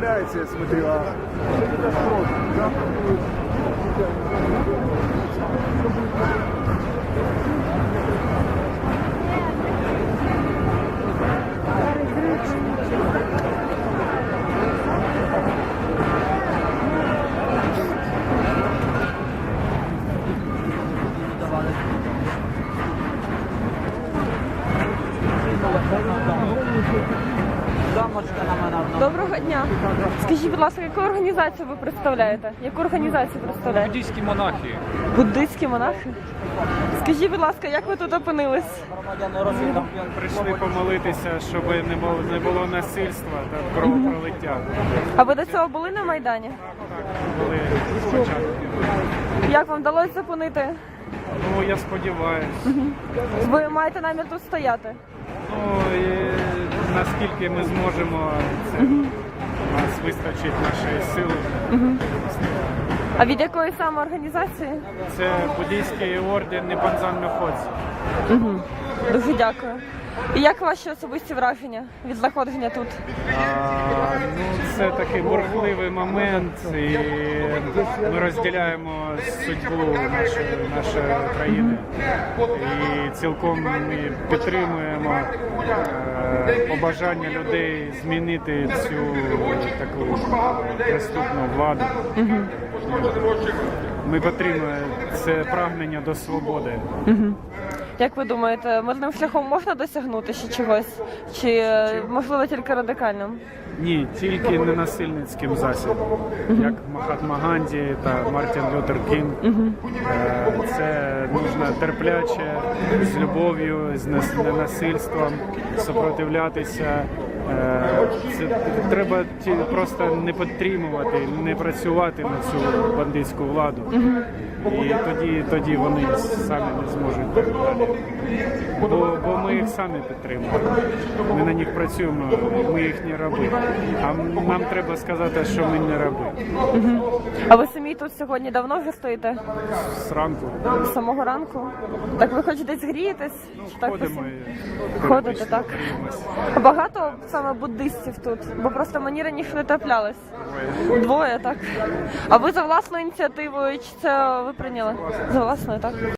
я смотрю, а Доброго дня. Скажіть, будь ласка, яку організацію ви представляєте? Яку організацію представляєте? Буддійські монахи. Буддистські монахи? Скажіть, будь ласка, як ви тут опинились? Прийшли помолитися, щоб не було, не було насильства та кровопролиття. А ви до цього були на Майдані? Були спочатку. Як вам вдалося зупинити? Ну, я сподіваюся. Ви маєте намір тут стояти? Ну, і наскільки ми зможемо, це нас вистачить нашої сили. А від якої саме організації? Це буддійський орден Ніпанзан Мьоходзі. Дуже дякую. І як ваші особисті враження від знаходження тут? А, ну, це такий бурхливий момент, і ми розділяємо судьбу нашої, нашої країни і цілком ми підтримуємо е, побажання людей змінити цю таку преступну владу. Ми підтримуємо це прагнення до свободи. Як ви думаєте, мирним шляхом можна досягнути ще чогось? Чи е, можливо тільки радикальним? Ні, тільки ненасильницьким засобом, як Махатма Ганді та Мартін Лютер Кінг. Е, Це нужно терпляче, з любов'ю, з ненасильством, супротивлятися. Е, Це треба просто не підтримувати, не працювати на цю бандитську владу. І тоді, тоді вони самі не зможуть так далі. Бо, бо ми їх самі підтримуємо. Ми на них працюємо, ми їхні раби. А нам треба сказати, що ми не раби. А ви самі тут сьогодні давно вже стоїте? Зранку З самого ранку? Так ви хоч десь грієтесь? Так ходимо? Ходите, так? гріємось. Багато саме буддистів тут, бо просто мені раніше не траплялось. Двоє, так. А ви за власною ініціативою чи це ви прийняли? За власною, так?